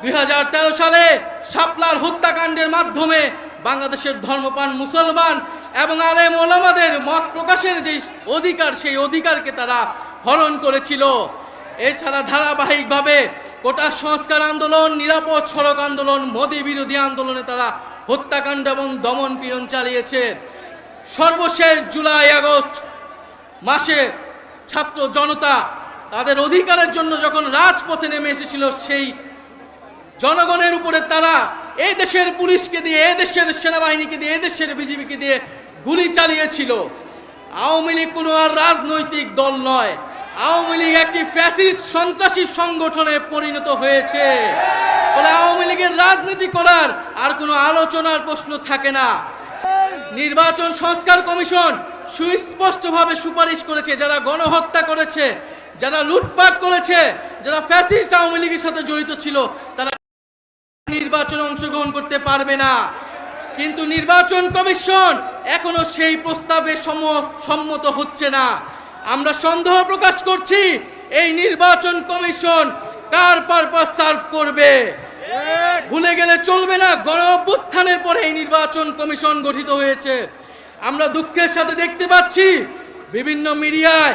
দুই হাজার তেরো সালে শাপলার হত্যাকাণ্ডের মাধ্যমে বাংলাদেশের ধর্মপান মুসলমান এবং আলেম ওলামাদের মত প্রকাশের যে অধিকার, সেই অধিকারকে তারা হরণ করেছিল। এছাড়া ধারাবাহিকভাবে কোটা সংস্কার আন্দোলন, নিরাপদ সড়ক আন্দোলন, মোদী বিরোধী আন্দোলনে তারা হত্যাকাণ্ড এবং দমন পীড়ন চালিয়েছে। সর্বশেষ জুলাই আগস্ট মাসে ছাত্র জনতা তাদের অধিকারের জন্য যখন রাজপথে নেমে এসেছিল, সেই জনগণের উপরে তারা এই দেশের পুলিশকে দিয়ে, এই দেশের সেনাবাহিনীকে দিয়ে, এই দেশের বিজেপিকে দিয়ে গুলি চালিয়েছিল। আওয়ামী লীগ কোনো আর রাজনৈতিক দল নয়। আওয়ামী লীগ একটি ফ্যাসিস্ট সন্ত্রাসী সংগঠনে পরিণত হয়েছে। ফলে আওয়ামী লীগের রাজনীতি করার আর কোনো আলোচনার প্রশ্ন থাকে না। নির্বাচন সংস্কার কমিশন সুস্পষ্টভাবে সুপারিশ করেছে, যারা গণহত্যা করেছে, যারা লুটপাট করেছে, যারা ফ্যাসিস্ট আওয়ামী লীগের সাথে জড়িত ছিল, তারা নির্বাচনে অংশগ্রহণ করতে পারবে না। কিন্তু নির্বাচন কমিশন এখনও সেই প্রস্তাবে সম্মত হচ্ছে না। আমরা সন্দেহ প্রকাশ করছি, এই নির্বাচন কমিশন কার পারপাস সার্ভ করবে? ভুলে গেলে চলবে না গণ অভ্যুত্থানের পরে এই নির্বাচন কমিশন গঠিত হয়েছে। আমরা দুঃখের সাথে দেখতে পাচ্ছি, বিভিন্ন মিডিয়ায়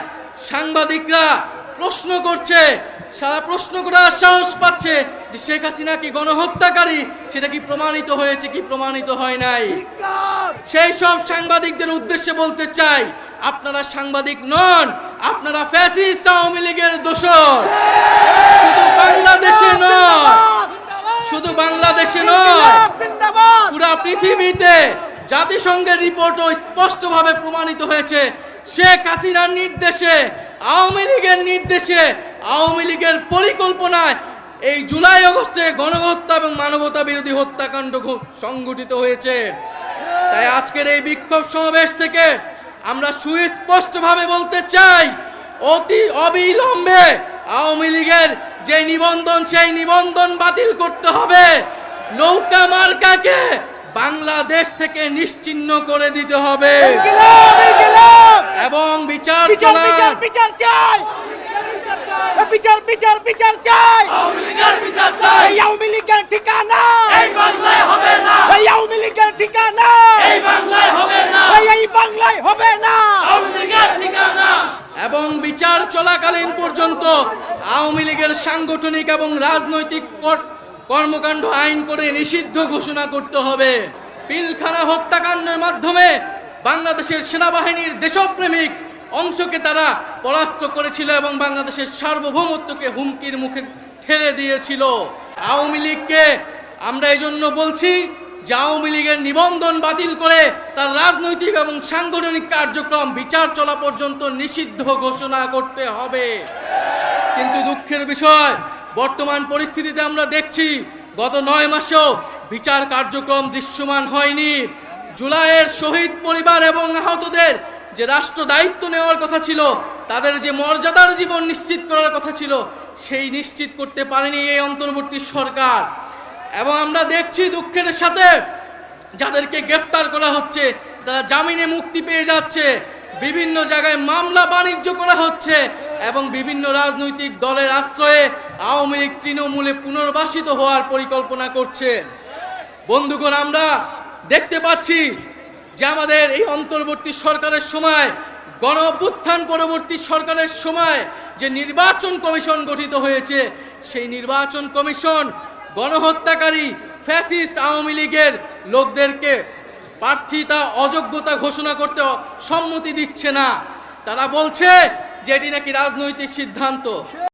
সাংবাদিকরা প্রশ্ন করছে, সারা প্রশ্ন করার সাহস পাচ্ছে যে শেখ হাসিনা কি গণহত্যাকারী? সেটা কি প্রমাণিত হয়েছে কি প্রমাণিত হয় নাই? সেই সব সাংবাদিকদের উদ্দেশ্যে বলতে চাই, আপনারা সাংবাদিক নন, আপনারা ফ্যাসিস্ট আওয়ামী লীগের দোষর। শুধু বাংলাদেশে নয়, শুধু বাংলাদেশে নয়, পুরা পৃথিবীতে জাতিসংঘের রিপোর্টও স্পষ্টভাবে প্রমাণিত হয়েছে। শেখ হাসিনার নির্দেশে আওয়ামী লীগের নির্দেশে, আওয়ামী লীগের পরিকল্পনায় এই জুলাই আগস্টে গণহত্যা এবং মানবতা বিরোধী হত্যাকাণ্ড সংঘটিত হয়েছে। তাই আজকের এই বিক্ষোভ সমাবেশ থেকে আমরা সুস্পষ্টভাবে বলতে চাই, অতি অবিলম্বে আওয়ামী লীগের যে নিবন্ধন, সেই নিবন্ধন বাতিল করতে হবে। নৌকা মার্কাকে বাংলাদেশ থেকে নিশ্চিহ্ন করে দিতে হবে। বিচার বিচার বিচার বিচার চাই। বিচার বিচার বিচার চাই। এই আওয়ামী লীগের ঠিকানা। এই বাংলায় হবে না। এই আওয়ামী লীগের ঠিকানা। এই বাংলায় হবে না। এই এই বাংলায় হবে না। ঠিকানা। এবং বিচার চলাকালীন পর্যন্ত আওয়ামী লীগের সাংগঠনিক এবং রাজনৈতিক কর্মকাণ্ড আইন করে নিষিদ্ধ ঘোষণা করতে হবে। পিলখানা হত্যাকাণ্ডের মাধ্যমে বাংলাদেশের সেনাবাহিনীর দেশপ্রেমিক অংশকে তারা পরাস্ত করেছিল এবং বাংলাদেশের সার্বভৌমত্বকে হুমকির মুখে ঠেলে দিয়েছিল। আওয়ামী লীগকে আমরা এই জন্য বলছি যে আওয়ামী লীগের নিবন্ধন বাতিল করে তার রাজনৈতিক এবং সাংগঠনিক কার্যক্রম, বিচার চলা পর্যন্ত নিষিদ্ধ ঘোষণা করতে হবে। কিন্তু দুঃখের বিষয়, বর্তমান পরিস্থিতিতে আমরা দেখছি গত নয় মাসেও বিচার কার্যক্রম দৃশ্যমান হয়নি। জুলাইয়ের শহীদ পরিবার এবং আহতদের যে রাষ্ট্র দায়িত্ব নেওয়ার কথা ছিল, তাদের যে মর্যাদার জীবন নিশ্চিত করার কথা ছিল, সেই নিশ্চিত করতে পারেনি এই অন্তর্বর্তী সরকার। এবং আমরা দেখছি দুঃখের সাথে যাদেরকে গ্রেফতার করা হচ্ছে, তারা জামিনে মুক্তি পেয়ে যাচ্ছে, বিভিন্ন জায়গায় মামলা বাণিজ্য করা হচ্ছে এবং বিভিন্ন রাজনৈতিক দলের আশ্রয়ে আওয়ামী লীগ তৃণমূলে পুনর্বাসিত হওয়ার পরিকল্পনা করছে। বন্ধুগণ, আমরা দেখতে পাচ্ছি যে আমাদের এই অন্তর্বর্তী সরকারের সময় গণ অভ্যুত্থান পরবর্তী সরকারের সময় যে নির্বাচন কমিশন গঠিত হয়েছে, সেই নির্বাচন কমিশন গণহত্যাকারী ফ্যাসিস্ট আওয়ামী লীগের লোকদেরকে প্রার্থিতা অযোগ্যতা ঘোষণা করতে সম্মতি দিচ্ছে না। তারা বলছে যে এটি নাকি রাজনৈতিক সিদ্ধান্ত।